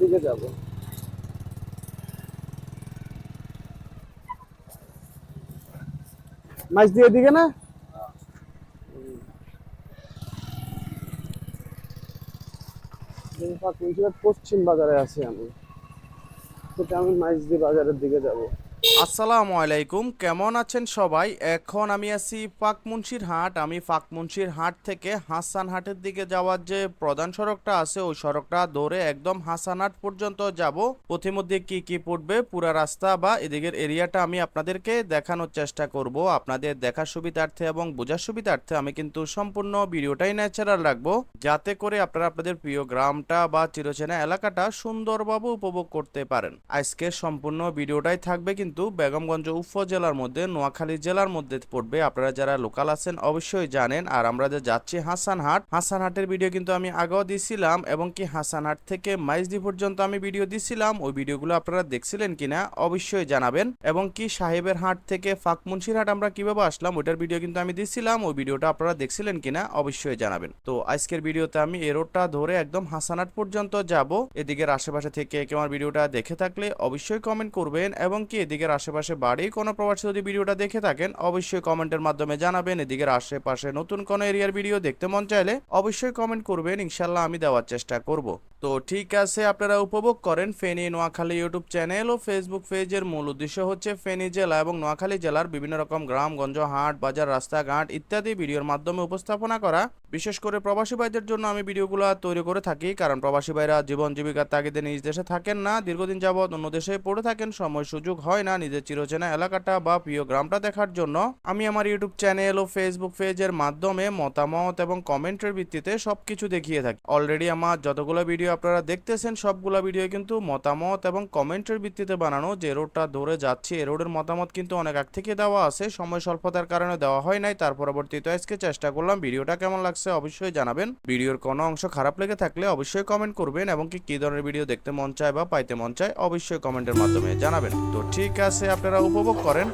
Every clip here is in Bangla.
দিকে যাব। মাছ দিয়ে দিকে না? পশ্চিম বাজারে আছি আমি। সেটা আমি মাইজদি বাজারের দিকে যাব। আসসালামু আলাইকুম কেমন আছেন সবাই? এখন আমি আছি পাকমুন্সির হাট। আমি পাকমুন্সির হাট থেকে হাসান হাটের দিকে যাওয়ার যে প্রধান সড়কটা আছে, ওই সড়কটা ধরে একদম হাসান হাট পর্যন্ত যাব। পথিমধ্যে কি কি পড়বে, পুরা রাস্তা বা এদিকের এরিয়াটা আমি আপনাদেরকে দেখানোর চেষ্টা করব। আপনাদের দেখার সুবিধার্থে এবং বোঝার সুবিধার্থে আমি কিন্তু সম্পূর্ণ ভিডিওটাই ন্যাচারাল রাখব। যাতে করে আপনারা আপনাদের প্রিয় গ্রামটা বা চিরচেনা এলাকাটা সুন্দরভাবে উপভোগ করতে পারেন। আজকে সম্পূর্ণ ভিডিওটাই থাকবে কিন্তু বেগমগঞ্জ উপজেলার মধ্যে, নোয়াখালী জেলার মধ্যে পড়বে। আপনারা যারা লোকাল আছেন অবশ্যই জানেন। আর আমরা যে যাচ্ছি হাসানহাট, হাসানহাটের ভিডিও কিন্তু আমি আগেও দিছিলাম এবং কি হাসানহাট থেকে মাইজদি পর্যন্ত আমি ভিডিও দিছিলাম। ওই ভিডিওগুলো আপনারা দেখছিলেন কিনা অবশ্যই জানাবেন। এবং কি সাহেবের হাট থেকে ফাকমুন্সির হাট আমরা কীভাবে আসলাম, ওইটার ভিডিও কিন্তু আমি দিছিলাম। ওই ভিডিওটা আপনারা দেখছিলেন কিনা অবশ্যই জানাবেন। তো আজকের ভিডিওতে আমি এই রোডটা ধরে একদম হাসানহাট পর্যন্ত যাব। এদিকের আশেপাশে থেকে কেউ আমার ভিডিওটা দেখে থাকলে অবশ্যই কমেন্ট করবেন। এবং কি এদিকের আশেপাশে বাড়ি, কোনো প্রবাসী যদি ভিডিওটা দেখে থাকেন, অবশ্যই কমেন্টের মাধ্যমে জানাবেন। এদিকে আশেপাশে নতুন কোনো এরিয়ার ভিডিও দেখতে মন চাইলে অবশ্যই কমেন্ট করবেন। ইনশাল্লাহ আমি দেওয়ার চেষ্টা করব। তো ঠিক আছে, আপনারা উপভোগ করেন ফেনী নোয়াখালী ইউটিউব চ্যানেল ও ফেসবুক পেজের মূল উদ্দেশ্য হচ্ছে ফেনী জেলা এবং নোয়াখালী জেলার বিভিন্ন রকম গ্রামগঞ্জ, হাট, বাজার, রাস্তাঘাট ইত্যাদি ভিডিওর মাধ্যমে উপস্থাপনা করা। বিশেষ করে প্রবাসী ভাইদের জন্য আমি ভিডিওগুলো তৈরি করে থাকি, কারণ প্রবাসী ভাইরা জীবন জীবিকার তাগিদে নিজ দেশে থাকেন না, দীর্ঘদিন যাবৎ অন্য দেশে পড়ে থাকেন, সময় সুযোগ হয় না নিজের চিরচেনা এলাকাটা বা প্রিয় গ্রামটা দেখার জন্য। আমি আমার ইউটিউব চ্যানেল ও ফেসবুক পেজের মাধ্যমে মতামত এবং কমেন্টের ভিত্তিতে সবকিছু দেখিয়ে থাকি। অলরেডি আমার যতগুলো ভিডিও আপনারা দেখতেছেন, সবগুলো ভিডিও কিন্তু মতামত এবং কমেন্টের ভিত্তিতে বানানো। যে রোডটা ধরে যাচ্ছি এই রোডের মতামত কিন্তু অনেক আগ থেকে দেওয়া আছে। সময় স্বল্পতার কারণে দেওয়া হয় নাই, তার পরবর্তীতে আজকে চেষ্টা করলাম ভিডিওটা কেমন লাগছে অবশ্যই জানাবেন। ভিডিওর কোনো অংশ খারাপ লেগে থাকলে অবশ্যই কমেন্ট করবেন এবং কি কি ধরনের ভিডিও দেখতে মন চায় বা পাইতে মন চায় অবশ্যই কমেন্টের মাধ্যমে জানাবেন। তো ঠিক আছে, আপনারা উপভোগ করেন।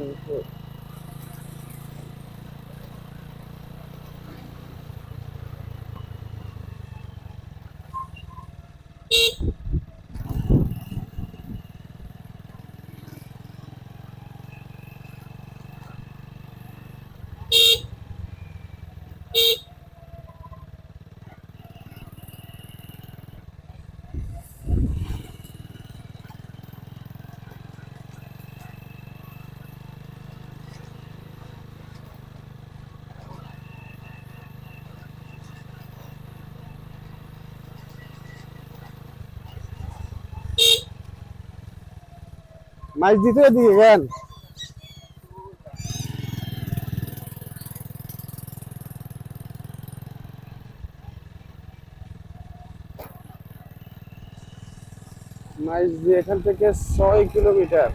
আমি তো মাছ দিতে দিয়ে গেন মাইজ দিয়ে এখান থেকে ছয় কিলোমিটার।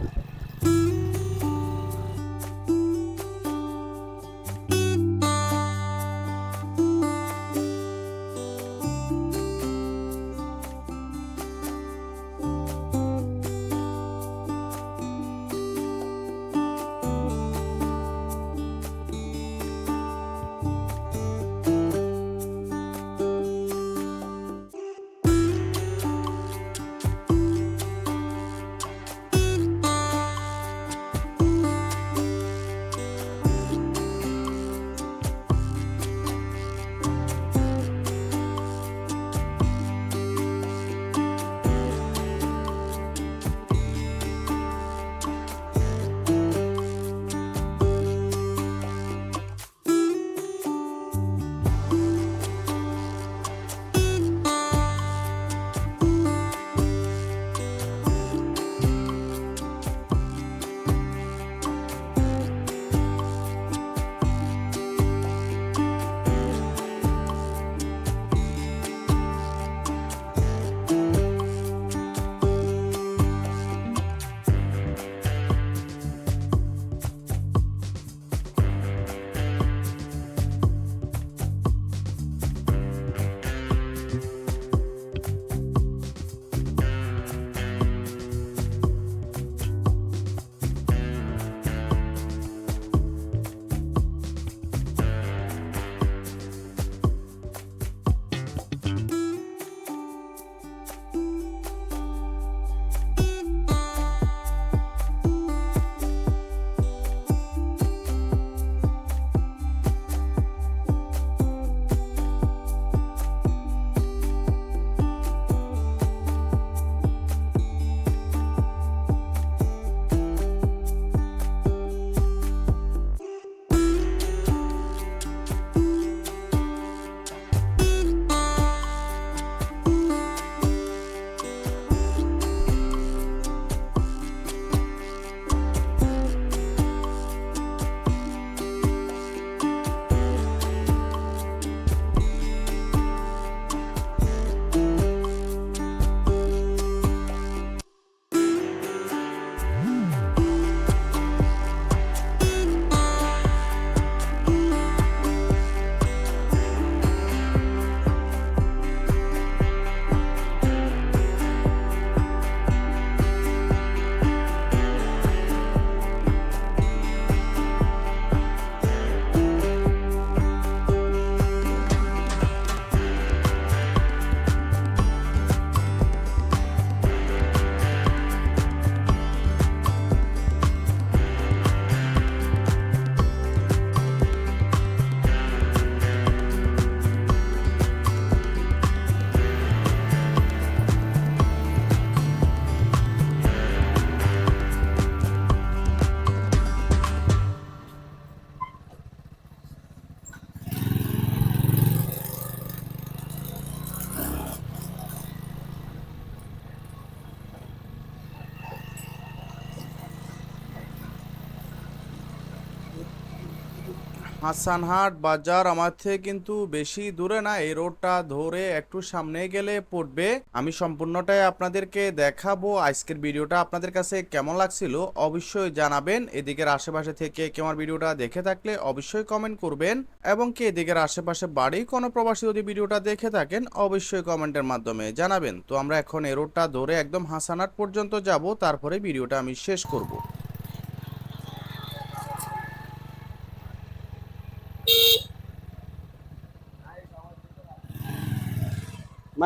হাসানহাট বাজার আমার থেকে কিন্তু বেশি দূরে না, এই রোডটা ধরে একটু সামনে গেলে পড়বে। আমি সম্পূর্ণটাই আপনাদেরকে দেখাবো। আজকের ভিডিওটা আপনাদের কাছে কেমন লাগছিল অবশ্যই জানাবেন। এদিকের আশেপাশে থেকে কেউ আমার ভিডিওটা দেখে থাকলে অবশ্যই কমেন্ট করবেন এবং কি এদিকের আশেপাশে বাড়ি কোনো প্রবাসী যদি ভিডিওটা দেখে থাকেন, অবশ্যই কমেন্টের মাধ্যমে জানাবেন। তো আমরা এখন এই রোডটা ধরে একদম হাসানহাট পর্যন্ত যাব, তারপরে ভিডিওটা আমি শেষ করব।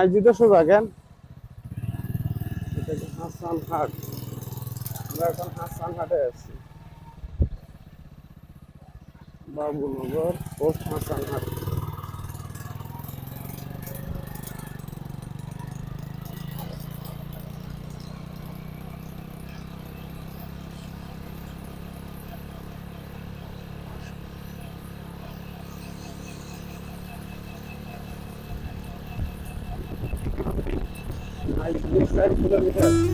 মসজিদে সোজা কেন? এটা কি হাসান হাট। আমরা এখন হাসান হাটে আছি। বাবুনগর পোস্ট হাসান হাট আজ চার কিলোমিটার